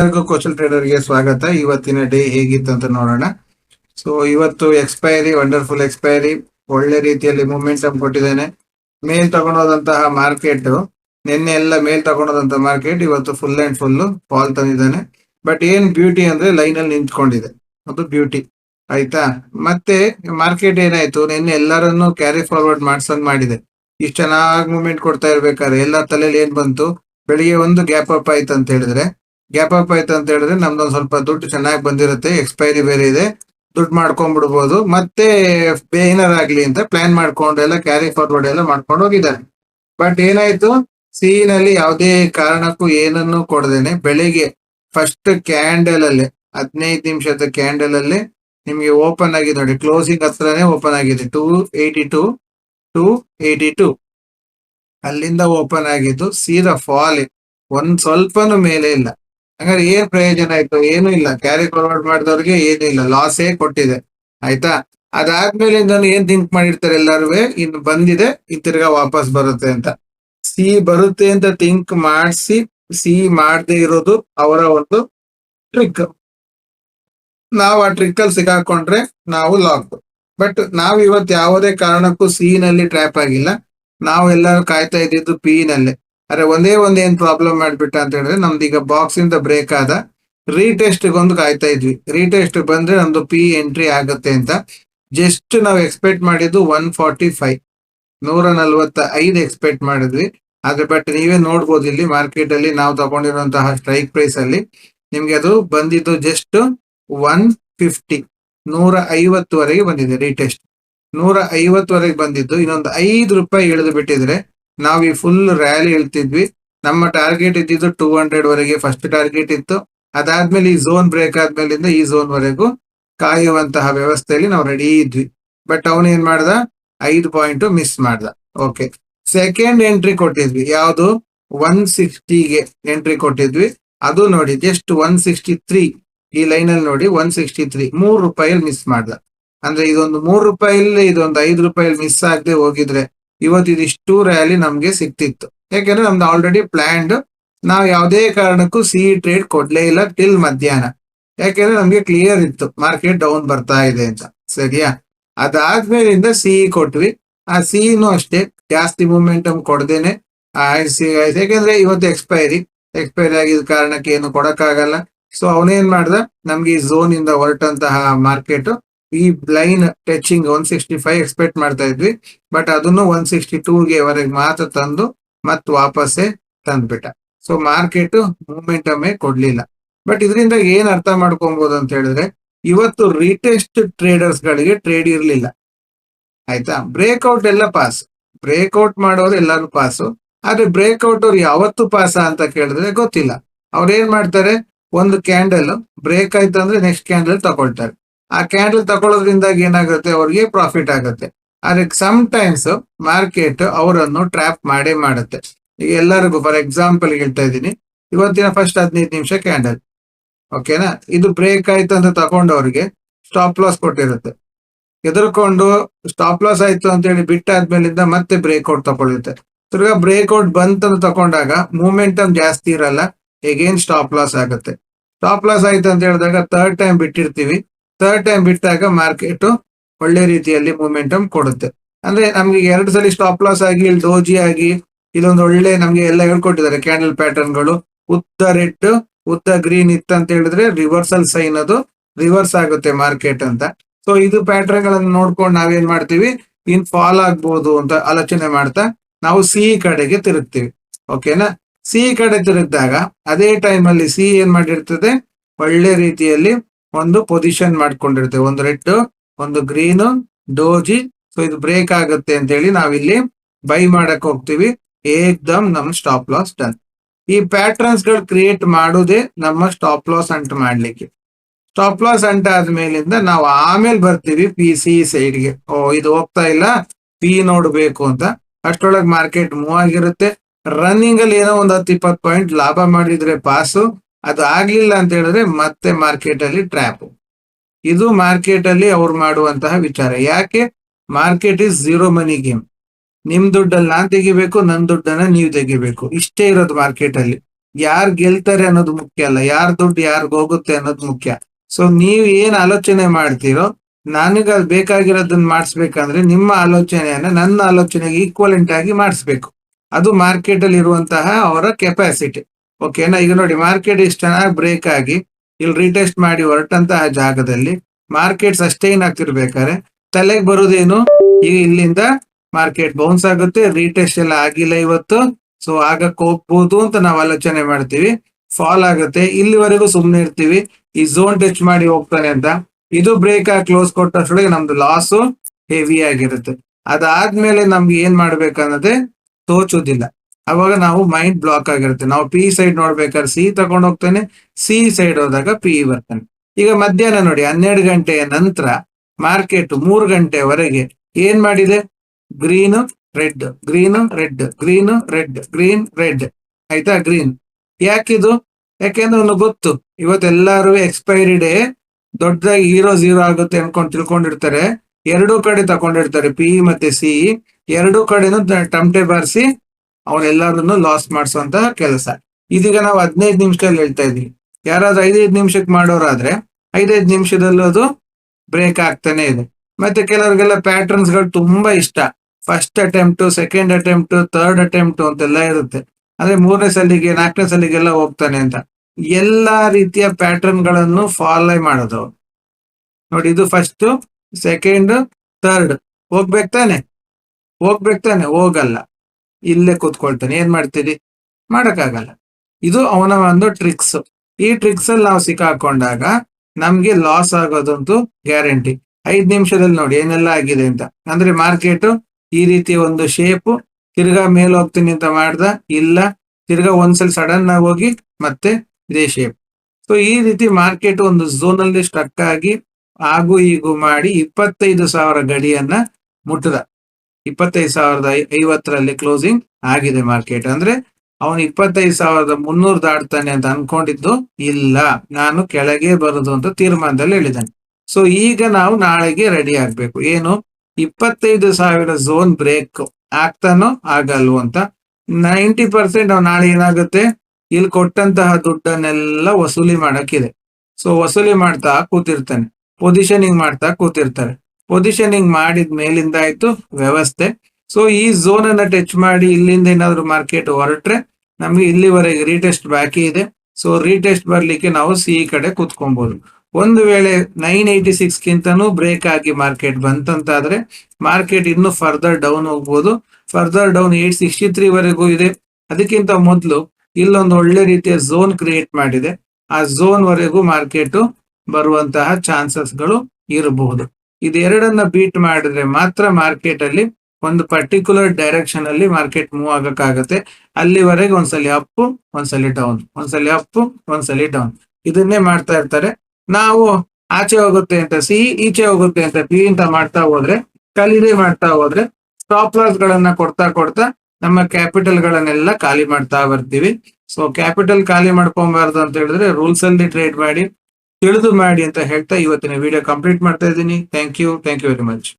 ಎಲ್ಲರಿಗೂ ಕೋಶಲ್ ಟ್ರೇಡರ್ಗೆ ಸ್ವಾಗತ. ಇವತ್ತಿನ ಡೇ ಹೇಗಿತ್ತು ಅಂತ ನೋಡೋಣ. ಸೊ ಇವತ್ತು ಎಕ್ಸ್ಪೈರಿ ವಂಡರ್ಫುಲ್ ಎಕ್ಸ್ಪೈರಿ ಒಳ್ಳೆ ರೀತಿಯಲ್ಲಿ ಮೂಮೆಂಟಮ್ ಕೊಟ್ಟಿದ್ದೇನೆ. ಮೇಲ್ ತಗೊಂಡೋದಂತಹ ಮಾರ್ಕೆಟ್ ನಿನ್ನೆ ಎಲ್ಲ ಮೇಲ್ ತಗೊಂಡೋದಂತ ಮಾರ್ಕೆಟ್ ಇವತ್ತು ಫುಲ್ ಅಂಡ್ ಫುಲ್ ಫಾಲ್ ತಂದಿದ್ದಾನೆ. ಬಟ್ ಏನ್ ಬ್ಯೂಟಿ ಅಂದ್ರೆ ಲೈನ್ ಅಲ್ಲಿ ನಿಂತ್ಕೊಂಡಿದೆ. ಅದು ಬ್ಯೂಟಿ ಆಯ್ತಾ? ಮತ್ತೆ ಮಾರ್ಕೆಟ್ ಏನಾಯ್ತು? ನಿನ್ನೆ ಎಲ್ಲರನ್ನು ಕ್ಯಾರಿ ಫಾರ್ವರ್ಡ್ ಮಾಡ್ಸಂಗ್ ಮಾಡಿದೆ. ಇಷ್ಟು ಚೆನ್ನಾಗಿ ಮೂವ್ಮೆಂಟ್ ಕೊಡ್ತಾ ಇರ್ಬೇಕಾದ್ರೆ ಎಲ್ಲ ತಲೆಯಲ್ಲಿ ಏನ್ ಬಂತು? ಬೆಳಿಗ್ಗೆ ಒಂದು ಗ್ಯಾಪ್ ಅಪ್ ಆಯ್ತು ಅಂತ ಹೇಳಿದ್ರೆ ಗ್ಯಾಪ್ ಅಪ್ ಆಯ್ತು ಅಂತ ಹೇಳಿದ್ರೆ ನಮ್ದೊಂದು ಸ್ವಲ್ಪ ದುಡ್ಡು ಚೆನ್ನಾಗಿ ಬಂದಿರುತ್ತೆ ಎಕ್ಸ್ಪೈರಿ ಬೇರೆ ಇದೆ, ದುಡ್ಡು ಮಾಡ್ಕೊಂಡ್ಬಿಡ್ಬೋದು. ಮತ್ತೆ ಏನಾರ ಆಗ್ಲಿ ಅಂತ ಪ್ಲಾನ್ ಮಾಡ್ಕೊಂಡು ಎಲ್ಲ ಕ್ಯಾರಿ ಫಾರ್ವರ್ಡ್ ಎಲ್ಲ ಮಾಡ್ಕೊಂಡು ಹೋಗಿದ್ದಾರೆ. ಬಟ್ ಏನಾಯ್ತು? ಸೀನಲ್ಲಿ ಯಾವುದೇ ಕಾರಣಕ್ಕೂ ಏನನ್ನು ಕೊಡದೇನೆ ಬೆಳಿಗ್ಗೆ ಫಸ್ಟ್ ಕ್ಯಾಂಡಲ್ ಅಲ್ಲಿ, ಹದಿನೈದು ನಿಮಿಷದ ಕ್ಯಾಂಡಲ್ ಅಲ್ಲಿ ನಿಮ್ಗೆ ಓಪನ್ ಆಗಿದೆ ನೋಡಿ ಕ್ಲೋಸಿಂಗ್ ಹತ್ರನೇ ಓಪನ್ ಆಗಿದೆ. Two eighty two two eighty two ಅಲ್ಲಿಂದ ಓಪನ್ ಆಗಿದ್ದು ಸೀದಾ ಫಾಲ್ ಒಂದ್ ಸ್ವಲ್ಪನೂ ಮೇಲೆ ಇಲ್ಲ. ಹಂಗಾರೆ ಏನ್ ಪ್ರಯೋಜನ ಆಯ್ತು? ಏನು ಇಲ್ಲ. ಕ್ಯಾರಿ ಫಾರ್ವರ್ಡ್ ಮಾಡಿದವ್ರಿಗೆ ಏನು ಇಲ್ಲ. ಲಾಸೇ ಕೊಟ್ಟಿದೆ. ಆಯ್ತಾ? ಅದಾದ್ಮೇಲೆ ನಾನು ಏನ್ ಥಿಂಕ್ ಮಾಡಿರ್ತಾರೆ ಎಲ್ಲಾರು ಇನ್ನು ಬಂದಿದೆ. ಇನ್ ತಿರ್ಗಾ ವಾಪಸ್ ಬರುತ್ತೆ ಅಂತ. ಸಿ ಬರುತ್ತೆ ಅಂತ ಥಿಂಕ್ ಮಾಡಿಸಿ ಸಿ ಮಾಡದೆ ಇರೋದು ಅವರ ಒಂದು ಟ್ರಿಕ್ ನಾವು ಆ ಟ್ರಿಕ್ ಅಲ್ಲಿ ಸಿಗಾಕೊಂಡ್ರೆ ನಾವು ಲಾಕ್ ಬಟ್ ನಾವ್ ಇವತ್ತು ಯಾವುದೇ ಕಾರಣಕ್ಕೂ ಸಿ ನಲ್ಲಿ ಟ್ರ್ಯಾಪ್ ಆಗಿಲ್ಲ. ನಾವು ಎಲ್ಲರೂ ಕಾಯ್ತಾ ಇದ್ದಿದ್ದು ಪಿ ನಲ್ಲಿ. ಅರೆ ಒಂದೇ ಒಂದೇನ್ ಪ್ರಾಬ್ಲಮ್ ಮಾಡ್ಬಿಟ್ಟ ಅಂತ ಹೇಳಿದ್ರೆ ನಮ್ದು ಈಗ ಬಾಕ್ಸ್ ಇಂದ ಬ್ರೇಕ್ ಆದ ರೀಟೆಸ್ಟ್ ಒಂದು ಕಾಯ್ತಾ ಇದ್ವಿ. ರೀಟೆಸ್ಟ್ ಬಂದ್ರೆ ನಮ್ದು ಪಿ ಎಂಟ್ರಿ ಆಗುತ್ತೆ ಅಂತ. ಜಸ್ಟ್ ನಾವು ಎಕ್ಸ್ಪೆಕ್ಟ್ ಮಾಡಿದ್ದು ಒನ್ ಫಾರ್ಟಿ ಫೈವ್ ನೂರ ನಲ್ವತ್ತ ಐದು ಎಕ್ಸ್ಪೆಕ್ಟ್ ಮಾಡಿದ್ವಿ. ಆದ್ರೆ ಬಟ್ ನೀವೇ ನೋಡ್ಬೋದು ಇಲ್ಲಿ ಮಾರ್ಕೆಟ್ ಅಲ್ಲಿ ನಾವು ತಗೊಂಡಿರುವಂತಹ ಸ್ಟ್ರೈಕ್ ಪ್ರೈಸ್ ಅಲ್ಲಿ ನಿಮ್ಗೆ ಅದು ಬಂದಿದ್ದು ಜಸ್ಟ್ ಒನ್ ಫಿಫ್ಟಿ ನೂರ ಐವತ್ತುವರೆಗೆ ಬಂದಿದೆ ರೀಟೆಸ್ಟ್ ನೂರ ಐವತ್ತುವರೆಗೆ ಬಂದಿದ್ದು ಇನ್ನೊಂದು ಐದು ರೂಪಾಯಿ ಇಳಿದು ಬಿಟ್ಟಿದ್ರೆ ನಾವು ಈ ಫುಲ್ ರ್ಯಾಲಿ ಹೇಳ್ತಿದ್ವಿ. ನಮ್ಮ ಟಾರ್ಗೆಟ್ ಇದ್ದಿದ್ದು ಟೂ ಹಂಡ್ರೆಡ್ ವರೆಗೆ ಫಸ್ಟ್ ಟಾರ್ಗೆಟ್ ಇತ್ತು. ಅದಾದ್ಮೇಲೆ ಈ ಝೋನ್ ಬ್ರೇಕ್ ಆದ್ಮೇಲಿಂದ ಈ ಝೋನ್ ವರೆಗೂ ಕಾಯುವಂತಹ ವ್ಯವಸ್ಥೆಯಲ್ಲಿ ನಾವು ರೆಡಿ ಇದ್ವಿ. ಬಟ್ ಅವನು ಏನ್ ಮಾಡ್ದ? ಐದು ಪಾಯಿಂಟ್ ಮಿಸ್ ಮಾಡ್ದ. ಓಕೆ ಸೆಕೆಂಡ್ ಎಂಟ್ರಿ ಕೊಟ್ಟಿದ್ವಿ. ಯಾವುದು? ಒನ್ ಸಿಕ್ಸ್ಟಿಗೆ ಎಂಟ್ರಿ ಕೊಟ್ಟಿದ್ವಿ. ಅದು ನೋಡಿ ಜಸ್ಟ್ ಒನ್ ಸಿಕ್ಸ್ಟಿ ತ್ರೀ ಈ ಲೈನ್ ಅಲ್ಲಿ ನೋಡಿ ಒನ್ ಸಿಕ್ಸ್ಟಿ ತ್ರೀ ಮೂರು ರೂಪಾಯಲ್ಲಿ ಮಿಸ್ ಮಾಡ್ದ. ಅಂದ್ರೆ ಇದೊಂದು ಮೂರು ರೂಪಾಯಲ್ಲಿ ಇದೊಂದು ಐದು ರೂಪಾಯಲ್ಲಿ ಮಿಸ್ ಆಗದೆ ಹೋಗಿದ್ರೆ ಇವತ್ತು ಇದಿಷ್ಟು ರ್ಯಾಲಿ ನಮ್ಗೆ ಸಿಕ್ತಿತ್ತು. ಯಾಕೆಂದ್ರೆ ನಮ್ದು ಆಲ್ರೆಡಿ ಪ್ಲಾನ್ಡ್ ನಾವು ಯಾವುದೇ ಕಾರಣಕ್ಕೂ ಸಿ ಟ್ರೇಡ್ ಕೊಡ್ಲೇ ಇಲ್ಲ ಟಿಲ್ ಮಧ್ಯಾಹ್ನ. ಯಾಕೆಂದ್ರೆ ನಮ್ಗೆ ಕ್ಲಿಯರ್ ಇತ್ತು. ಮಾರ್ಕೆಟ್ ಡೌನ್ ಬರ್ತಾ ಇದೆ ಅಂತ. ಸರಿಯಾ? ಅದಾದ್ಮೇಲಿಂದ ಸಿ ಕೊಟ್ವಿ. ಆ ಸಿನು ಅಷ್ಟೇ. ಜಾಸ್ತಿ ಮೂಮೆಂಟಮ್ ಕೊಡ್ದೇನೆ. ಯಾಕೆಂದ್ರೆ ಇವತ್ತು ಎಕ್ಸ್ಪೈರಿ ಎಕ್ಸ್ಪೈರಿ ಆಗಿದ ಕಾರಣಕ್ಕೆ ಏನು ಕೊಡಕ್ಕಾಗಲ್ಲ. ಸೊ ಅವನೇನ್ ಮಾಡ್ದ? ನಮ್ಗೆ ಈ ಝೋನ್ ಇಂದ ಹೊರಟಂತಹ ಮಾರ್ಕೆಟ್ ಈ blind touching one sixty five expect ಮಾಡ್ತಾ ಇದ್ವಿ. ಬಟ್ ಅದನ್ನು ಒನ್ ಸಿಕ್ಸ್ಟಿ ಟೂಗೆ ವರೆಗೆ ಮಾತ್ರ ತಂದು ಮತ್ ವಾಪಸ್ಸೇ ತಂದ್ಬಿಟ್ಟ. ಸೊ ಮಾರ್ಕೆಟ್ ಮೂಮೆಂಟಮೇ ಕೊಡ್ಲಿಲ್ಲ. ಬಟ್ ಇದರಿಂದ ಏನ್ ಅರ್ಥ ಮಾಡ್ಕೊಬಹುದು ಅಂತ ಹೇಳಿದ್ರೆ, ಇವತ್ತು ರೀಟೆಸ್ಟ್ ಟ್ರೇಡರ್ಸ್ ಗಳಿಗೆ ಟ್ರೇಡ್ ಇರ್ಲಿಲ್ಲ. ಆಯ್ತಾ? ಬ್ರೇಕ್ಔಟ್ ಎಲ್ಲ ಪಾಸ್ ಬ್ರೇಕ್ಔಟ್ ಮಾಡೋರು ಎಲ್ಲರೂ ಪಾಸು ಆದ್ರೆ ಬ್ರೇಕ್ಔಟ್ ಅವ್ರು ಯಾವತ್ತು ಪಾಸ ಅಂತ ಕೇಳಿದ್ರೆ ಗೊತ್ತಿಲ್ಲ. ಅವ್ರು ಏನ್ ಮಾಡ್ತಾರೆ? ಒಂದು ಕ್ಯಾಂಡಲ್ ಬ್ರೇಕ್ ಆಯ್ತು ಅಂದ್ರೆ ನೆಕ್ಸ್ಟ್ ಕ್ಯಾಂಡಲ್ ತಗೊಳ್ತಾರೆ. ಆ ಕ್ಯಾಂಡಲ್ ತಗೊಳ್ಳೋದ್ರಿಂದಾಗಿ ಏನಾಗುತ್ತೆ? ಅವ್ರಿಗೆ ಪ್ರಾಫಿಟ್ ಆಗುತ್ತೆ. ಆದ್ರೆ ಸಮ್ ಟೈಮ್ಸ್ ಮಾರ್ಕೆಟ್ ಅವರನ್ನು ಟ್ರ್ಯಾಪ್ ಮಾಡೇ ಮಾಡುತ್ತೆ. ಈಗ ಎಲ್ಲರಿಗೂ ಫಾರ್ ಎಕ್ಸಾಂಪಲ್ ಹೇಳ್ತಾ ಇದ್ದೀನಿ. ಇವತ್ತಿನ ಫಸ್ಟ್ ಹದಿನೈದು ನಿಮಿಷ ಕ್ಯಾಂಡಲ್ ಓಕೆನಾ ಇದು ಬ್ರೇಕ್ ಆಯ್ತು ಅಂತ ತಗೊಂಡವ್ರಿಗೆ ಸ್ಟಾಪ್ ಲಾಸ್ ಕೊಟ್ಟಿರುತ್ತೆ. ಎದುರ್ಕೊಂಡು ಸ್ಟಾಪ್ ಲಾಸ್ ಆಯ್ತು ಅಂತ ಹೇಳಿ ಬಿಟ್ಟಾದ್ಮೇಲಿಂದ ಮತ್ತೆ ಬ್ರೇಕ್ಔಟ್ ತಗೊಳ್ಳುತ್ತೆ. ತಿರ್ಗಾ ಬ್ರೇಕ್ಔಟ್ ಬಂತ ತಗೊಂಡಾಗ ಮೂಮೆಂಟಮ್ ಜಾಸ್ತಿ ಇರಲ್ಲ ಎಗೇನ್ ಸ್ಟಾಪ್ ಲಾಸ್ ಆಗುತ್ತೆ. ಸ್ಟಾಪ್ ಲಾಸ್ ಆಯ್ತು ಅಂತ ಹೇಳಿದಾಗ ಥರ್ಡ್ ಟೈಮ್ ಬಿಟ್ಟಿರ್ತೀವಿ. ಥರ್ಡ್ ಟೈಮ್ ಬಿಟ್ಟಾಗ ಮಾರ್ಕೆಟ್ ಒಳ್ಳೆ ರೀತಿಯಲ್ಲಿ ಮೂಮೆಂಟಮ್ ಕೊಡುತ್ತೆ. ಅಂದ್ರೆ ನಮ್ಗೆ ಎರಡು ಸಲ ಸ್ಟಾಪ್ ಲಾಸ್ ಆಗಿ, ಇಲ್ಲಿ ಡೋಜಿ ಆಗಿ ಇದೊಂದು ಒಳ್ಳೆ ನಮ್ಗೆ ಎಲ್ಲ ಹೇಳ್ಕೊಟ್ಟಿದ್ದಾರೆ ಕ್ಯಾಂಡಲ್ ಪ್ಯಾಟರ್ನ್ಗಳು. ಉದ್ದ ರೆಡ್, ಉದ್ದ ಗ್ರೀನ್ ಇತ್ತು ಅಂತ ಹೇಳಿದ್ರೆ ರಿವರ್ಸಲ್ ಸೈನ್ ಅದು ರಿವರ್ಸ್ ಆಗುತ್ತೆ ಮಾರ್ಕೆಟ್ ಅಂತ. ಸೊ ಇದು ಪ್ಯಾಟರ್ನ್ ಗಳನ್ನ ನೋಡ್ಕೊಂಡು ನಾವೇನ್ ಮಾಡ್ತೀವಿ? ಇನ್ ಫಾಲ್ ಆಗ್ಬಹುದು ಅಂತ ಆಲೋಚನೆ ಮಾಡ್ತಾ ನಾವು ಸಿ ಕಡೆಗೆ ತಿರುಗ್ತೀವಿ. ಓಕೆನಾ ಸಿ ಕಡೆ ತಿರುಗಿದಾಗ ಅದೇ ಟೈಮ್ ಅಲ್ಲಿ ಸಿ ಏನ್ ಮಾಡಿರ್ತದೆ? ಒಳ್ಳೆ ರೀತಿಯಲ್ಲಿ ಒಂದು ಪೊಸಿಷನ್ ಮಾಡ್ಕೊಂಡಿರ್ತೇವೆ. ಒಂದು ರೆಡ್ ಒಂದು ಗ್ರೀನ್ ಡೋಜಿ ಸೊ ಇದು ಬ್ರೇಕ್ ಆಗುತ್ತೆ ಅಂತ ಹೇಳಿ ನಾವಿಲ್ಲಿ ಬೈ ಮಾಡಕ್ ಹೋಗ್ತೀವಿ. ಏಕ್ದಮ್ ನಮ್ ಸ್ಟಾಪ್ ಲಾಸ್ ಡನ್ ಈ ಪ್ಯಾಟ್ರನ್ಸ್ಗಳು ಕ್ರಿಯೇಟ್ ಮಾಡೋದೇ ನಮ್ಮ ಸ್ಟಾಪ್ ಲಾಸ್ ಅಂಟ್ ಮಾಡ್ಲಿಕ್ಕೆ. ಸ್ಟಾಪ್ ಲಾಸ್ ಅಂಟ್ ಆದ್ಮೇಲಿಂದ ನಾವು ಆಮೇಲೆ ಬರ್ತೀವಿ ಪಿ ಸಿ ಸೈಡ್ಗೆ ಓ, ಇದು ಹೋಗ್ತಾ ಇಲ್ಲ. ಪಿ ನೋಡ್ಬೇಕು ಅಂತ. ಅಷ್ಟೊಳಗೆ ಮಾರ್ಕೆಟ್ ಮೂವ್ ಆಗಿರುತ್ತೆ. ರನ್ನಿಂಗ್ ಅಲ್ಲಿ ಏನೋ ಒಂದು ಹತ್ತು ಇಪ್ಪತ್ತು ಪಾಯಿಂಟ್ ಲಾಭ ಮಾಡಿದ್ರೆ ಪಾಸು ಅದು ಆಗ್ಲಿಲ್ಲ ಅಂತ ಹೇಳಿದ್ರೆ ಮತ್ತೆ ಮಾರ್ಕೆಟ್ ಅಲ್ಲಿ ಟ್ರ್ಯಾಪ್ ಇದು ಮಾರ್ಕೆಟ್ ಅಲ್ಲಿ ಅವ್ರು ಮಾಡುವಂತಹ ವಿಚಾರ. ಯಾಕೆ? Market is zero money game ನಿಮ್ ದುಡ್ಡಲ್ಲಿ ನಾನ್ ತೆಗಿಬೇಕು, ನನ್ ದುಡ್ಡನ್ನ ನೀವು ತೆಗಿಬೇಕು. ಇಷ್ಟೇ ಇರೋದು ಮಾರ್ಕೆಟ್ ಅಲ್ಲಿ. ಯಾರ್ ಗೆಲ್ತಾರೆ ಅನ್ನೋದು ಮುಖ್ಯ ಅಲ್ಲ. ಯಾರ್ ದುಡ್ಡು ಯಾರಿಗ್ ಹೋಗುತ್ತೆ ಅನ್ನೋದು ಮುಖ್ಯ. ಸೊ ನೀವ್ ಏನ್ ಆಲೋಚನೆ ಮಾಡ್ತೀರೋ, ನನಗೆ ಅದು ಬೇಕಾಗಿರೋದನ್ನ ಮಾಡಿಸ್ಬೇಕಂದ್ರೆ ನಿಮ್ಮ ಆಲೋಚನೆಯನ್ನ ನನ್ನ ಆಲೋಚನೆಗೆ ಈಕ್ವಲೆಂಟ್ ಆಗಿ ಮಾಡಿಸ್ಬೇಕು. ಅದು ಮಾರ್ಕೆಟ್ ಅಲ್ಲಿ ಇರುವಂತಹ ಅವರ ಕೆಪಾಸಿಟಿ ಓಕೆನಾ ಈಗ ನೋಡಿ ಮಾರ್ಕೆಟ್ ಇಷ್ಟು ಚೆನ್ನಾಗಿ ಬ್ರೇಕ್ ಆಗಿ ಇಲ್ಲಿ ರೀಟೆಸ್ಟ್ ಮಾಡಿ ಹೊರಟಂತಹ ಜಾಗದಲ್ಲಿ ಮಾರ್ಕೆಟ್ ಸಸ್ಟೈನ್ ಆಗ್ತಿರ್ಬೇಕಾದ್ರೆ ತಲೆಗೆ ಬರೋದೇನು? ಈಗ ಇಲ್ಲಿಂದ ಮಾರ್ಕೆಟ್ ಬೌನ್ಸ್ ಆಗುತ್ತೆ ರೀಟೆಸ್ಟ್ ಎಲ್ಲ ಆಗಿಲ್ಲ ಇವತ್ತು ಸೊ ಆಗಕ್ಕೆ ಹೋಗ್ಬೋದು ಅಂತ ನಾವು ಆಲೋಚನೆ ಮಾಡ್ತೀವಿ. ಫಾಲ್ ಆಗುತ್ತೆ, ಇಲ್ಲಿವರೆಗೂ ಸುಮ್ಮನೆ ಇರ್ತೀವಿ, ಈ ಝೋನ್ ಟಚ್ ಮಾಡಿ ಹೋಗ್ತಾನೆ ಅಂತ. ಇದು ಬ್ರೇಕ್ ಆಗಿ ಕ್ಲೋಸ್ ಕೊಟ್ಟಷ್ಟೊಳಗೆ ನಮ್ದು ಲಾಸ್ ಹೆವಿ ಆಗಿರುತ್ತೆ. ಅದಾದ್ಮೇಲೆ ನಮ್ಗೆ ಏನ್ ಮಾಡ್ಬೇಕನ್ನೋದೇ ತೋಚುದಿಲ್ಲ. ಅವಾಗ ನಾವು ಮೈಂಡ್ ಬ್ಲಾಕ್ ಆಗಿರುತ್ತೆ. ನಾವು ಪಿ ಸೈಡ್ ನೋಡ್ಬೇಕಾದ್ರೆ ಸಿ ತಗೊಂಡು ಹೋಗ್ತಾನೆ ಸಿ ಸೈಡ್ ಹೋದಾಗ ಪಿ ಬರ್ತಾನೆ. ಈಗ ಮಧ್ಯಾಹ್ನ ನೋಡಿ, ಹನ್ನೆರಡು ಗಂಟೆಯ ನಂತರ ಮಾರ್ಕೆಟ್ ಮೂರು ಗಂಟೆವರೆಗೆ ಏನ್ ಮಾಡಿದೆ? Green red green red green red green red ಆಯ್ತಾ? ಗ್ರೀನ್ ಯಾಕಿದು? ಯಾಕೆಂದ್ರೆ ಅವನು ಗೊತ್ತು. ಇವತ್ತೆಲ್ಲಾರು ಎಕ್ಸ್ಪೈರಿ ಡೇ ದೊಡ್ಡದಾಗಿ ಹೀರೋ ಝೀರೋ ಆಗುತ್ತೆ ಅನ್ಕೊಂಡು ತಿಳ್ಕೊಂಡಿರ್ತಾರೆ. ಎರಡೂ ಕಡೆ ತಕೊಂಡಿರ್ತಾರೆ ಪಿ ಮತ್ತೆ ಸಿ ಎರಡೂ ಕಡೆನೂ ಟಮಟೆ ಬಾರಿಸಿ ಅವನೆಲ್ಲರನ್ನು ಲಾಸ್ ಮಾಡಿಸುವಂತ ಕೆಲಸ. ಇದೀಗ ನಾವು ಹದಿನೈದು ನಿಮಿಷದಲ್ಲಿ ಹೇಳ್ತಾ ಇದೀವಿ. ಯಾರಾದ್ರೂ ಐದೈದು ನಿಮಿಷಕ್ಕೆ ಮಾಡೋರಾದ್ರೆ ಐದೈದು ನಿಮಿಷದಲ್ಲೂ ಅದು ಬ್ರೇಕ್ ಆಗ್ತಾನೆ ಇದೆ. ಮತ್ತೆ ಕೆಲವರಿಗೆಲ್ಲ ಪ್ಯಾಟರ್ನ್ಸ್ಗಳು ತುಂಬಾ ಇಷ್ಟ. First attempt second attempt third attempt ಅಂತೆಲ್ಲ ಇರುತ್ತೆ. ಅಂದ್ರೆ ಮೂರನೇ ಸಲಿಗೆ, ನಾಲ್ಕನೇ ಸಲಿಗೆಲ್ಲ ಹೋಗ್ತಾನೆ ಅಂತ. ಎಲ್ಲಾ ರೀತಿಯ ಪ್ಯಾಟರ್ನ್ಗಳನ್ನು ಫಾಲೋ ಮಾಡೋದು. ನೋಡಿ, ಇದು ಫಸ್ಟ್ ಸೆಕೆಂಡ್ ಥರ್ಡ್ ಹೋಗ್ಬೇಕು ತಾನೆ? ಹೋಗ್ಬೇಕು ತಾನೆ? ಹೋಗಲ್ಲ. ಇಲ್ಲೇ ಕೂತ್ಕೊಳ್ತಾನೆ. ಏನ್ ಮಾಡ್ತೀರಿ? ಮಾಡಕ್ಕಾಗಲ್ಲ. ಇದು ಅವನ ಒಂದು ಟ್ರಿಕ್ಸ್ ಈ ಟ್ರಿಕ್ಸ್ ಅಲ್ಲಿ ನಾವು ಸಿಕ್ಕಾಕೊಂಡಾಗ ನಮ್ಗೆ ಲಾಸ್ ಆಗೋದಂತೂ ಗ್ಯಾರಂಟಿ ಐದ್ ನಿಮಿಷದಲ್ಲಿ ನೋಡಿ ಏನೆಲ್ಲ ಆಗಿದೆ ಅಂತ. ಅಂದ್ರೆ ಮಾರ್ಕೆಟ್ ಈ ರೀತಿ ಒಂದು ಶೇಪ್ ತಿರ್ಗಾ ಮೇಲ್ ಹೋಗ್ತೀನಿ ಅಂತ ಮಾಡ್ದ? ಇಲ್ಲ. ತಿರ್ಗಾ ಒಂದ್ಸಲ ಸಡನ್ ಆಗಿ ಹೋಗಿ ಮತ್ತೆ ಇದೇ ಶೇಪ್ ಸೊ ಈ ರೀತಿ ಮಾರ್ಕೆಟ್ ಒಂದು ಝೋನ್ ಅಲ್ಲಿ ಸ್ಟ್ರಕ್ ಆಗಿ, ಆಗು, ಈಗು ಮಾಡಿ ಇಪ್ಪತ್ತೈದು ಸಾವಿರ ಗಡಿಯನ್ನ ಮುಟ್ಟದ ಇಪ್ಪತ್ತೈದು ಸಾವಿರದ ಐವತ್ತರಲ್ಲಿ ಕ್ಲೋಸಿಂಗ್ ಆಗಿದೆ ಮಾರ್ಕೆಟ್ ಅಂದ್ರೆ ಅವನು ಇಪ್ಪತ್ತೈದು ಸಾವಿರದ ಮುನ್ನೂರು ದಾಟ್ತಾನೆ ಅಂತ ಅನ್ಕೊಂಡಿದ್ದು ಇಲ್ಲ, ನಾನು ಕೆಳಗೆ ಬರುದು ಅಂತ ತೀರ್ಮಾನದಲ್ಲಿ ಹೇಳಿದ್ದಾನೆ. ಸೊ ಈಗ ನಾವು ನಾಳೆಗೆ ರೆಡಿ ಆಗ್ಬೇಕು. ಏನು? ಇಪ್ಪತ್ತೈದು ಸಾವಿರ ಝೋನ್ ಬ್ರೇಕ್ ಆಗ್ತಾನೋ ಆಗಲ್ವೋ ಅಂತ. ನೈಂಟಿ ಪರ್ಸೆಂಟ್ ಅವ್ನು ನಾಳೆ ಏನಾಗುತ್ತೆ? ಇಲ್ಲಿ ಕೊಟ್ಟಂತಹ ದುಡ್ಡನ್ನೆಲ್ಲ ವಸೂಲಿ ಮಾಡಕ್ಕಿದೆ. ಸೊ ವಸೂಲಿ ಮಾಡ್ತಾ ಕೂತಿರ್ತಾನೆ. ಪೊಸಿಷನಿಂಗ್ ಮಾಡ್ತಾ ಕೂತಿರ್ತಾರೆ. ಪೊಸಿಷನಿಂಗ್ ಮಾಡಿದ ಮೇಲಿಂದ ಆಯ್ತು ವ್ಯವಸ್ಥೆ. ಸೊ ಈ ಝೋನ್ ಅನ್ನ ಟಚ್ ಮಾಡಿ ಇಲ್ಲಿಂದ ಏನಾದ್ರು ಮಾರ್ಕೆಟ್ ಹೊರಟ್ರೆ ನಮ್ಗೆ ಇಲ್ಲಿವರೆಗೆ ರೀಟೆಸ್ಟ್ ಬಾಕಿ ಇದೆ. ಸೊ ರೀಟೆಸ್ಟ್ ಬರ್ಲಿಕ್ಕೆ ನಾವು ಸಿ ಕಡೆ ಕೂತ್ಕೊಬಹುದು ಒಂದು ವೇಳೆ ನೈನ್ ಏಯ್ಟಿ ಸಿಕ್ಸ್ ಗಿಂತನೂ ಬ್ರೇಕ್ ಆಗಿ ಮಾರ್ಕೆಟ್ ಬಂತಂತಾದ್ರೆ ಮಾರ್ಕೆಟ್ ಇನ್ನು ಫರ್ದರ್ ಡೌನ್ ಹೋಗ್ಬೋದು. Further down eight sixty three ವರೆಗೂ ಇದೆ. ಅದಕ್ಕಿಂತ ಮೊದಲು ಇಲ್ಲೊಂದು ಒಳ್ಳೆ ರೀತಿಯ ಝೋನ್ ಕ್ರಿಯೇಟ್ ಮಾಡಿದೆ. ಆ ಝೋನ್ ವರೆಗೂ ಮಾರ್ಕೆಟ್ ಬರುವಂತಹ ಚಾನ್ಸಸ್ಗಳು ಇರಬಹುದು ಇದೆರಡನ್ನ ಬೀಟ್ ಮಾಡಿದ್ರೆ ಮಾತ್ರ ಮಾರ್ಕೆಟ್ ಅಲ್ಲಿ ಒಂದು ಪರ್ಟಿಕ್ಯುಲರ್ ಡೈರೆಕ್ಷನ್ ಅಲ್ಲಿ ಮಾರ್ಕೆಟ್ ಮೂವ್ ಆಗಕ್ಕಾಗತ್ತೆ. ಅಲ್ಲಿವರೆಗೆ ಒಂದ್ಸಲಿ ಅಪ್ ಒಂದ್ಸಲಿ ಡೌನ್ ಒಂದ್ಸಲಿ ಅಪ್ ಒಂದ್ಸಲಿ ಡೌನ್ ಇದನ್ನೇ ಮಾಡ್ತಾ ಇರ್ತಾರೆ. ನಾವು ಆಚೆ ಹೋಗುತ್ತೆ ಅಂತ ಸಿ, ಈಚೆ ಹೋಗುತ್ತೆ ಅಂತ ಪಿ ಅಂತ ಮಾಡ್ತಾ ಹೋದ್ರೆ ಖರೀದಿ ಮಾಡ್ತಾ ಹೋದ್ರೆ ಸ್ಟಾಪ್ ಲಾಸ್ ಗಳನ್ನ ಕೊಡ್ತಾ ಕೊಡ್ತಾ ನಮ್ಮ ಕ್ಯಾಪಿಟಲ್ ಗಳನ್ನೆಲ್ಲ ಖಾಲಿ ಮಾಡ್ತಾ ಬರ್ತೀವಿ. ಸೊ ಕ್ಯಾಪಿಟಲ್ ಖಾಲಿ ಮಾಡ್ಕೊಬಾರ್ದು ಅಂತ ಹೇಳಿದ್ರೆ ರೂಲ್ಸ್ ಅಲ್ಲಿ ಟ್ರೇಡ್ ಮಾಡಿ ತಿಳಿದು ಮಾಡಿ ಅಂತ ಹೇಳ್ತಾ ಇವತ್ತಿನ ವಿಡಿಯೋ ಕಂಪ್ಲೀಟ್ ಮಾಡ್ತಾ ಇದ್ದೀನಿ. Thank you thank you very much